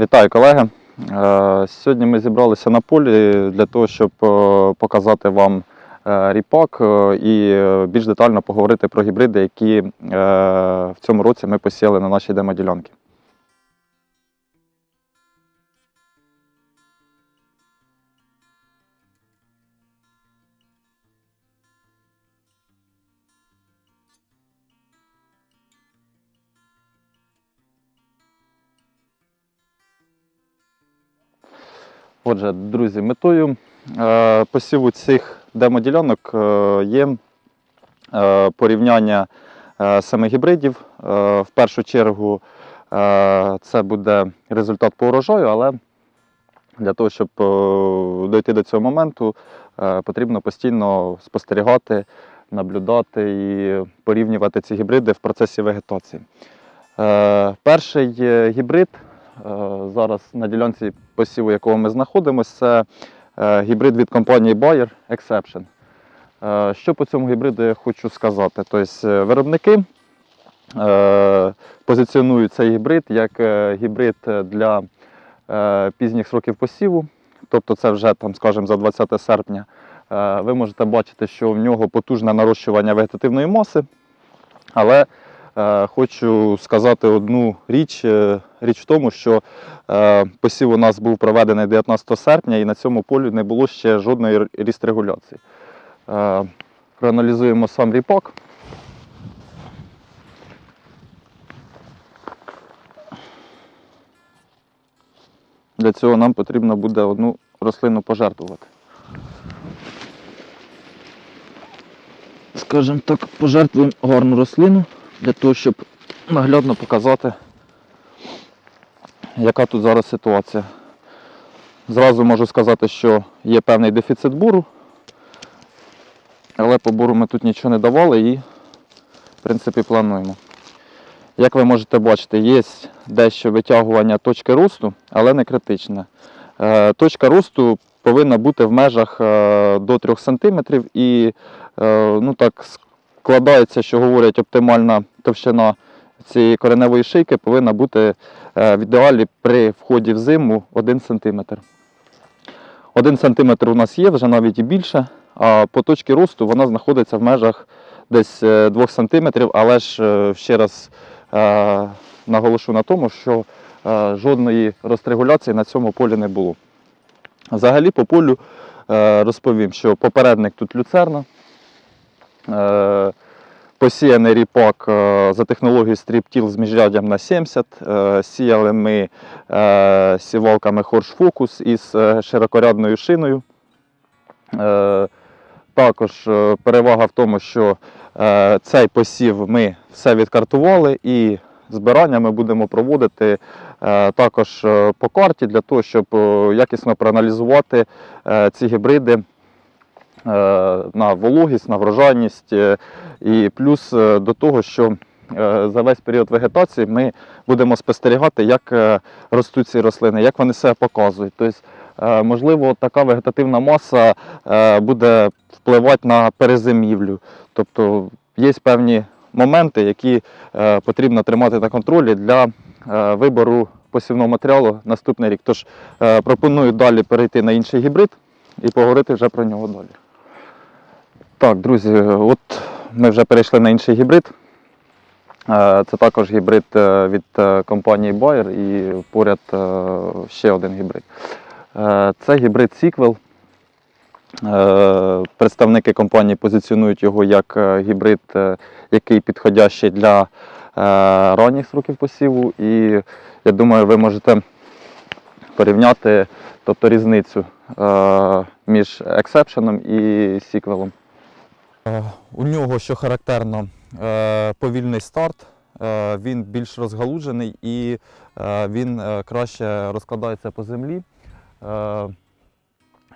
Вітаю, колеги. Е, Сьогодні ми зібралися на полі для того, щоб е, показати вам е, ріпак і більш детально поговорити про гібриди, які в цьому році ми посіяли на нашій демоділянці. Отже, друзі, метою е, посіву цих демоділянок е, є е, порівняння саме гібридів. В першу чергу це буде результат по урожаю, але для того, щоб дойти до цього моменту, потрібно постійно спостерігати, наблюдати і порівнювати ці гібриди в процесі вегетації. Перший гібрид зараз на ділянці посіву, якого ми знаходимося, це е, гібрид від компанії Bayer Exception. Е, Що по цьому гібриду я хочу сказати? Тобто, е, виробники е, позиціонують цей гібрид як е, гібрид для е, пізніх сроків посіву, тобто це вже, там, скажімо, за 20 серпня. Е, Ви можете бачити, що в нього потужне нарощування вегетативної маси, але Е, Хочу сказати одну річ. Е, Річ в тому, що е, посів у нас був проведений 19 серпня і на цьому полі не було ще жодної ріст-регуляції. Е, Проаналізуємо сам ріпак. Для цього нам потрібно буде одну рослину пожертвувати. Скажімо так, пожертвуємо гарну рослину для того, щоб наглядно показати, яка тут зараз ситуація. Зразу можу сказати, що є певний дефіцит буру, але по буру ми тут нічого не давали і, в принципі, плануємо. Як ви можете бачити, є дещо витягування точки росту, але не критичне. Е, Точка росту повинна бути в межах е, до 3 см і е, ну, так складається, що говорять, оптимальна товщина цієї кореневої шийки повинна бути е, в ідеалі при вході в зиму 1 см. 1 см у нас є, вже навіть і більше, а по точці росту вона знаходиться в межах десь 2 см, але ж е, ще раз е, наголошу на тому, що е, жодної розрегуляції на цьому полі не було. Взагалі по полю е, розповім, що попередник тут люцерна. Посіяний ріпак е, за технологією стріптіл з міжряддям на 70. Е, Сіяли ми е, сівалками Хорш Фокус із широкорядною шиною. Також перевага в тому, що цей посів ми все відкартували і збирання ми будемо проводити також по карті для того, щоб якісно проаналізувати ці гібриди на вологість, на врожайність. е, І плюс е, до того, що е, за весь період вегетації ми будемо спостерігати, як е, ростуть ці рослини, як вони себе показують. Тобто, е, можливо, така вегетативна маса е, буде впливати на перезимівлю. Тобто є певні моменти, які е, потрібно тримати на контролі для е, вибору посівного матеріалу наступний рік. Тож е, пропоную далі перейти на інший гібрид і поговорити вже про нього далі. Так, друзі, от ми вже перейшли на інший гібрид. Е, Це також гібрид е, від е, компанії Bayer і поряд ще один гібрид. Це гібрид Sequel. Представники компанії позиціонують його як гібрид, який підходящий для ранніх сроків посіву. І я думаю, ви можете порівняти тобто, різницю між ексепшеном і сіквелом. У нього, що характерно, е, повільний старт, е, він більш розгалуджений і е, він е, краще розкладається по землі. Е,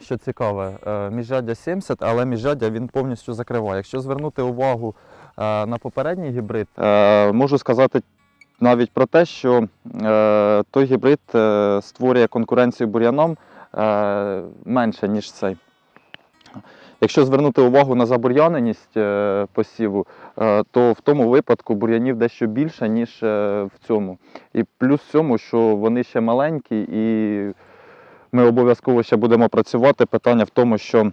Що цікаве, е, 70, але міжряддя він повністю закриває. Якщо звернути увагу е, на попередній гібрид, е, можу сказати навіть про те, що е, той гібрид е, створює конкуренцію бур'янам е, менше, ніж цей. Якщо звернути увагу на забур'яненість е, посіву, е, то в тому випадку бур'янів дещо більше, ніж е, в цьому. І плюс в цьому, що вони ще маленькі, і ми обов'язково ще будемо працювати. Питання в тому, що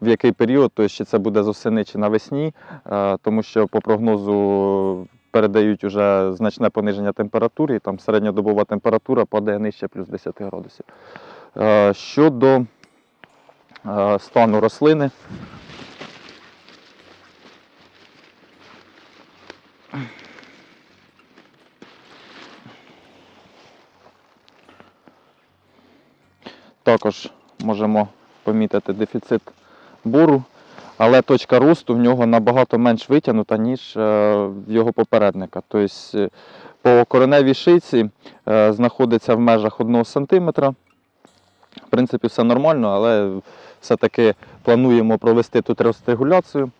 в який період, тобто чи це буде з осени чи навесні, тому що по прогнозу передають уже значне пониження температури, і там середньодобова температура падає нижче плюс 10 градусів. Щодо стану рослини. Також можемо помітити дефіцит буру, але точка росту в нього набагато менш витягнута, ніж е, в його попередника. Тобто е, по кореневій шийці е, знаходиться в межах 1 см. В принципі, все нормально, але все-таки плануємо провести тут регуляцію,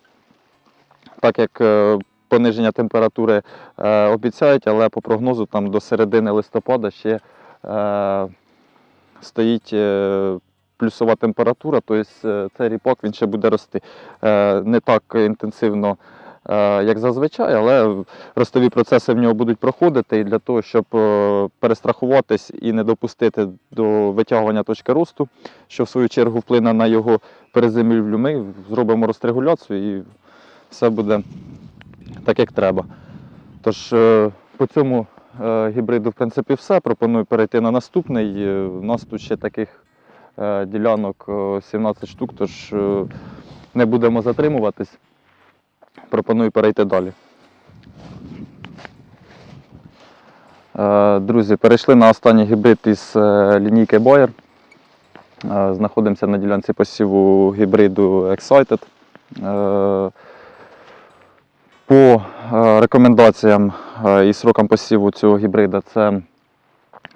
так як е, пониження температури е, обіцяють, але по прогнозу там до середини листопада ще е, стоїть плюсова температура, тобто цей ріпак він ще буде рости. Не так інтенсивно, як зазвичай, але ростові процеси в нього будуть проходити. І для того, щоб е, перестрахуватись і не допустити до витягування точки росту, що в свою чергу вплине на його перезимівлю, ми зробимо розрегуляцію і все буде так, як треба. Тож е, по цьому е, гібриду, в принципі, все. Пропоную перейти на наступний. Е, У нас тут ще таких е, ділянок е, 17 штук, тож е, не будемо затримуватись. Пропоную перейти далі. Е, Друзі, перейшли на останній гібрид із е, лінійки Boyer. Е, Знаходимося на ділянці посіву гібриду Excited. По рекомендаціям і срокам посіву цього гібрида це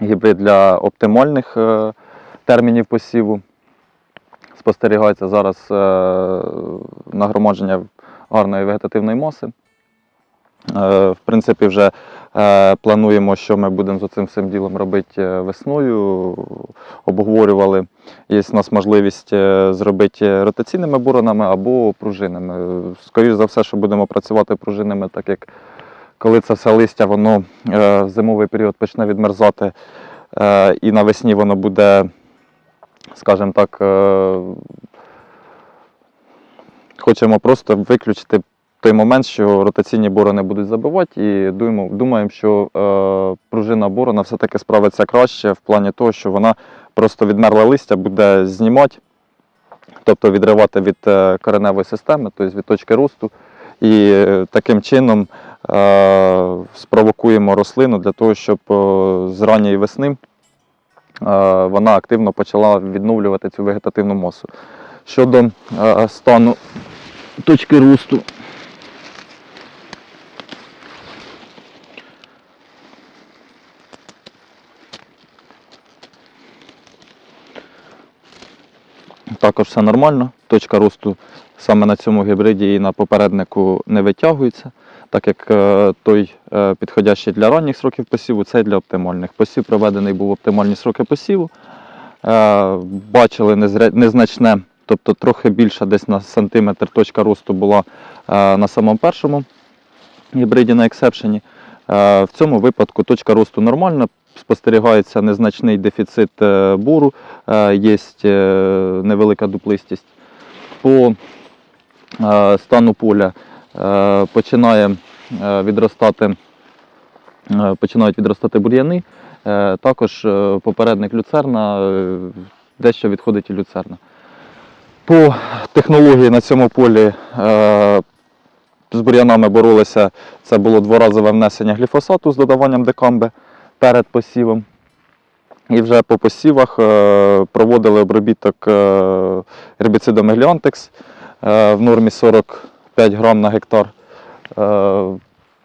гібрид для оптимальних термінів посіву. Спостерігається зараз нагромадження гарної вегетативної маси. Е, В принципі, вже е, плануємо, що ми будемо з цим всім ділом робити е, весною. Обговорювали, є в нас можливість зробити ротаційними буронами або пружинами. Скоріше за все, що будемо працювати пружинами, так як коли це все листя, воно в зимовий період почне відмерзати, і навесні воно буде, скажімо так, хочемо просто виключити той момент, що ротаційні борони будуть забивати, і думаємо, думаємо що е, пружина борона все-таки справиться краще в плані того, що вона просто відмерле листя буде знімати, тобто відривати від е, кореневої системи, тобто від точки росту. І е, таким чином е, спровокуємо рослину для того, щоб е, з ранньої весни е, вона активно почала відновлювати цю вегетативну масу. Щодо е, стану точки росту. Також все нормально. Точка росту саме на цьому гібриді і на попереднику не витягується, так як е, той е, підходящий для ранніх сроків посіву, цей для оптимальних. Посів проведений був оптимальні сроки посіву. Е, Бачили незначне, тобто трохи більше, десь на сантиметр точка росту була е, на самому першому гібриді на ексепшені. Е, В цьому випадку точка росту нормальна, спостерігається незначний дефіцит е, буру, є невелика дуплистість. По стану поля починає відростати, починають відростати бур'яни. Також попередник люцерна, дещо відходить і люцерна. По технології на цьому полі е, з бур'янами боролися. Це було дворазове внесення гліфосату з додаванням декамби перед посівом. І вже по посівах е, проводили обробіток е, гербіцидом Егліантекс е, в нормі 45 грам на гектар. В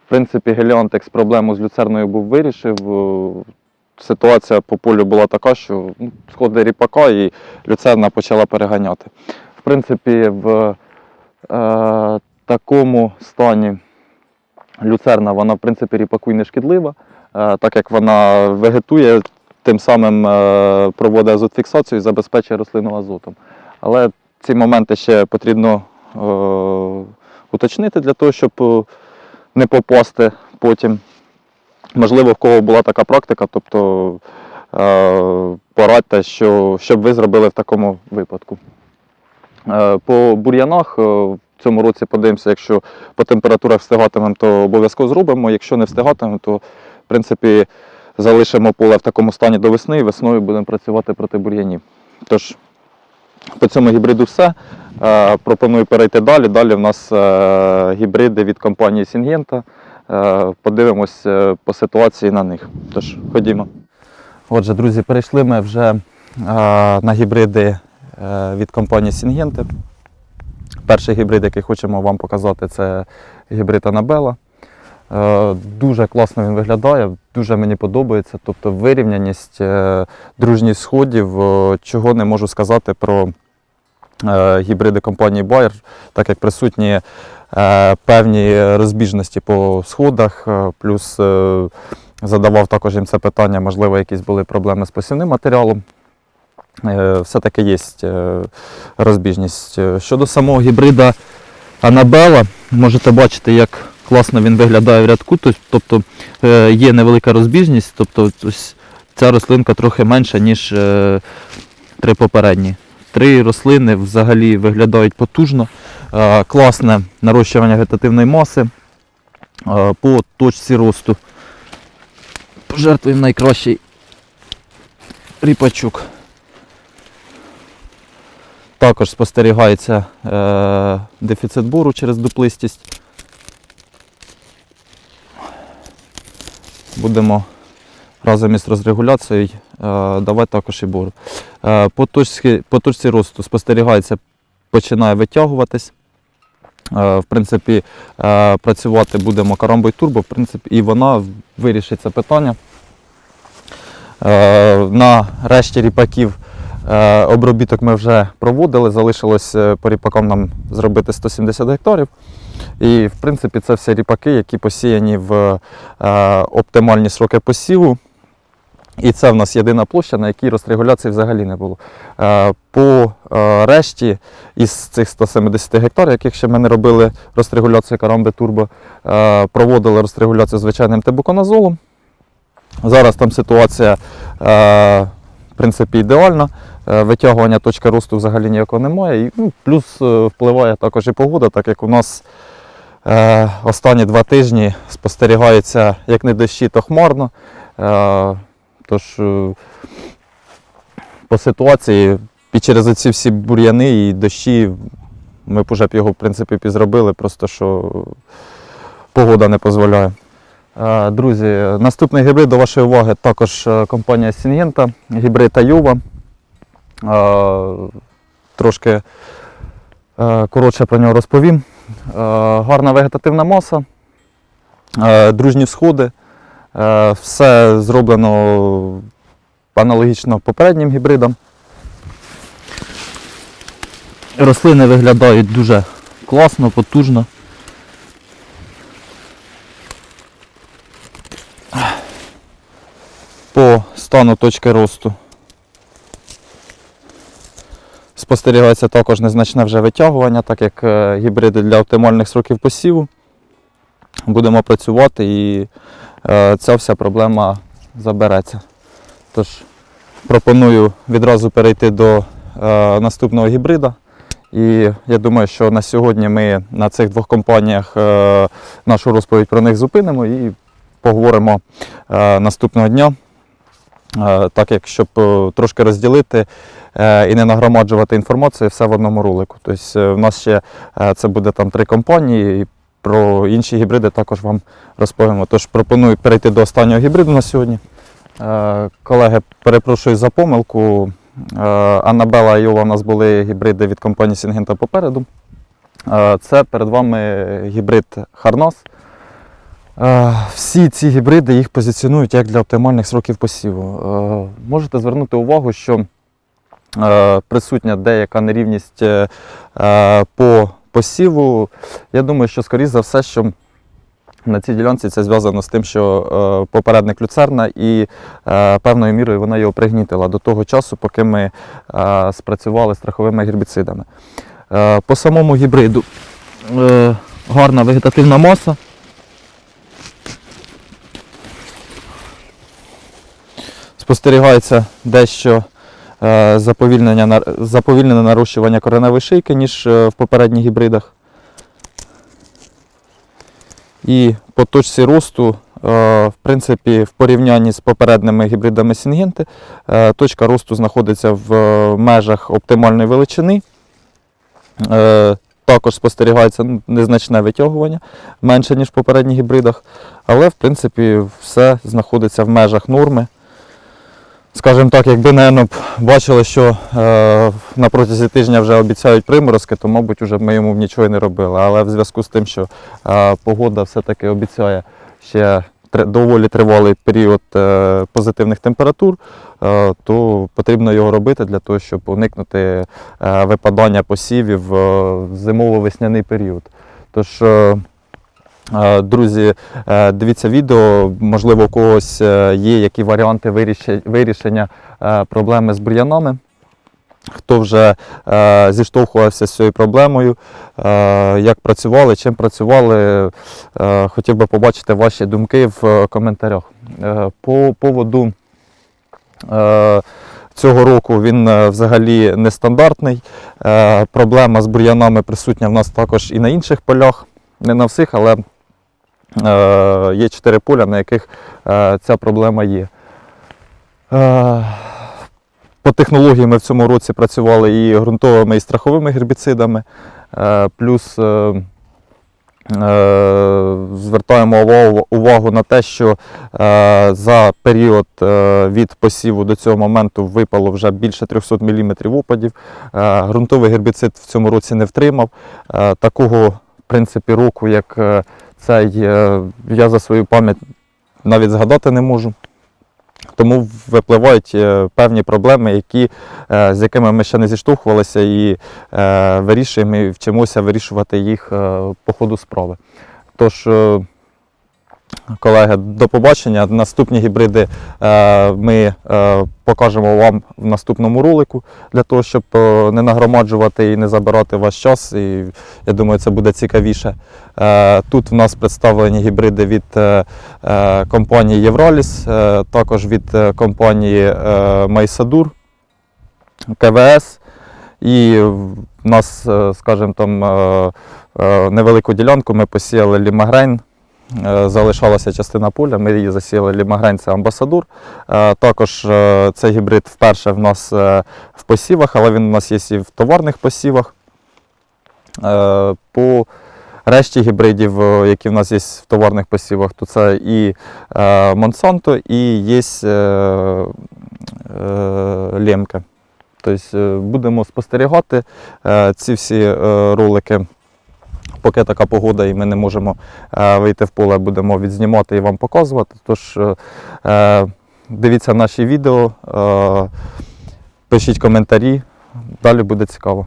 принципі, Геліантекс проблему з люцерною був вирішив. Ситуація по полю була така, що ну, сходи ріпака і люцерна почала переганяти. В принципі, в е, такому стані люцерна, вона в принципі ріпаку й не шкідлива, е, так як вона вегетує, тим самим е, проводить азотфіксацію і забезпечує рослину азотом. Але ці моменти ще потрібно е, уточнити для того, щоб е, не попасти потім. Можливо, в кого була така практика, тобто е, порадьте, що, що б ви зробили в такому випадку. Е, По бур'янах е, в цьому році подивимося, якщо по температурах встигатимемо, то обов'язково зробимо. Якщо не встигатимемо, то в принципі залишимо поле в такому стані до весни і весною будемо працювати проти бур'янів. Тож, по цьому гібриду все. Пропоную перейти далі. Далі в нас гібриди від компанії Syngenta. Е, Подивимось е, по ситуації на них. Тож, ходімо. Отже, друзі, перейшли ми вже е, на гібриди від компанії Syngenta. Перший гібрид, який хочемо вам показати, це гібрид Анабела. Дуже класно він виглядає, дуже мені подобається. Тобто вирівняність, дружність сходів, чого не можу сказати про гібриди компанії Bayer, так як присутні певні розбіжності по сходах, е, плюс е, задавав також їм це питання, можливо, якісь були проблеми з посівним матеріалом. Е, Все-таки є е, розбіжність. Е, Щодо самого гібрида Анабела, можете бачити, як класно він виглядає в рядку. Тобто е, є невелика розбіжність, тобто ця рослинка трохи менша, ніж е, три попередні. Три рослини взагалі виглядають потужно. Е, Класне нарощування вегетативної маси е, по точці росту. Пожертвуємо найкращий ріпачок. Також спостерігається е, дефіцит бору через дуплистість. Будемо разом із розрегуляцією давати також і бору. По точці росту спостерігається, починає витягуватись. Е, в принципі, е, працювати будемо карамбою турбо, в принципі, і вона вирішить це питання. Е, на решті ріпаків Обробіток ми вже проводили, залишилось по ріпакам нам зробити 170 гектарів. І в принципі це все ріпаки, які посіяні в оптимальні сроки посіву. І це в нас єдина площа, на якій розрегуляції взагалі не було. Е, По е, решті із цих 170 гектарів, яких ще ми не робили розрегуляцію карамби турбо, е, проводили розрегуляцію звичайним тебуконазолом. Зараз там ситуація в принципі ідеальна. Витягування точки росту взагалі ніякого немає. І, ну, плюс впливає також і погода, так як у нас останні два тижні спостерігається як не дощі, то хмарно. Тож е, по ситуації і через ці всі бур'яни і дощі ми б уже б його в принципі підзробили, просто що погода не дозволяє. Е, Друзі, наступний гібрид до вашої уваги також е, компанія Syngenta, гібрид Аюва. Трошки коротше про нього розповім. Гарна вегетативна маса, дружні всходи. Е, Все зроблено аналогічно попереднім гібридам. Рослини виглядають дуже класно, потужно. По стану точки росту спостерігається також незначне вже витягування, так як е, гібриди для оптимальних сроків посіву. Будемо працювати і ця вся проблема забереться. Тож пропоную відразу перейти до е, наступного гібрида. І я думаю, що на сьогодні ми на цих двох компаніях е, нашу розповідь про них зупинимо і поговоримо е, наступного дня. Е, Так як щоб е, трошки розділити е, і не нагромаджувати інформацію все в одному ролику. Тобто е, в нас ще е, це буде там три компанії, і про інші гібриди також вам розповімо. Тож пропоную перейти до останнього гібриду на сьогодні. Е, Колеги, перепрошую за помилку. Е, Аннабела і Йова у нас були гібриди від компанії Syngenta попереду. Е, Це перед вами гібрид Харнас. Всі ці гібриди їх позиціонують як для оптимальних сроків посіву. Можете звернути увагу, що присутня деяка нерівність по посіву. Я думаю, що скоріш за все, що На цій ділянці це зв'язано з тим, що е, попередник люцерна і е, певною мірою вона його пригнітила до того часу, поки ми е, спрацювали страховими гербіцидами. По самому гібриду гарна вегетативна маса. Спостерігається дещо заповільнення, заповільнене нарощування кореневої шийки, ніж е, в попередніх гібридах. І по точці росту, е, в принципі, в порівнянні з попередніми гібридами Сінгенти, е, точка росту знаходиться в е, межах оптимальної величини. Е, Також спостерігається незначне витягування, менше, ніж в попередніх гібридах, але в принципі все знаходиться в межах норми. Скажімо так, якби, напевно, бачили, що е, на протязі тижня вже обіцяють приморозки, то, мабуть, вже ми йому нічого не робили. Але в зв'язку з тим, що е, погода все-таки обіцяє ще тр- доволі тривалий період е, позитивних температур, е, то потрібно його робити для того, щоб уникнути е, випадання посівів е, в зимово-весняний період. Тож, Е, Друзі, е, дивіться відео, можливо, у когось е, є які варіанти вирішення е, проблеми з бур'янами. Хто вже е, зіштовхувався з цією проблемою, е, як працювали, чим працювали, е, хотів би побачити ваші думки в е, коментарях. Е, По поводу е, цього року він е, взагалі нестандартний. Е, Проблема з бур'янами присутня в нас також і на інших полях, не на всіх, але Е, Є чотири поля, на яких е, ця проблема є. Е, По технології ми в цьому році працювали і ґрунтовими, і страховими гербіцидами. Е, Плюс е, е, звертаємо увагу, на те, що е, за період е, від посіву до цього моменту випало вже більше 300 мм опадів. Е, Ґрунтовий гербіцид в цьому році не втримав. Е, Такого, в принципі, року, як е, цей, я за свою пам'ять навіть згадати не можу. Тому випливають е, певні проблеми, які, е, з якими ми ще не зіштовхувалися, і е, вирішуємо і вчимося вирішувати їх по ходу справи. Тож, колеги, до побачення. Наступні гібриди е, ми е, покажемо вам в наступному ролику для того, щоб е, не нагромаджувати і не забирати ваш час. І я думаю, це буде цікавіше. Тут в нас представлені гібриди від компанії Євраліс, е, також від компанії Майсадур, КВС. І в нас, скажімо, там невелику ділянку ми посіяли лімагрейн. Е, Залишалася частина поля, ми її засіяли лімагрейн, амбасадур. Е, Також е, цей гібрид вперше в нас в посівах, але він у нас є і в товарних посівах. По решті гібридів, які в нас є в товарних посівах, то це і Монсанто, і є е, Тобто будемо спостерігати ці всі ролики. Поки така погода і ми не можемо е, вийти в поле, будемо відзнімати і вам показувати. Тож е, е, дивіться наші відео, пишіть коментарі, далі буде цікаво.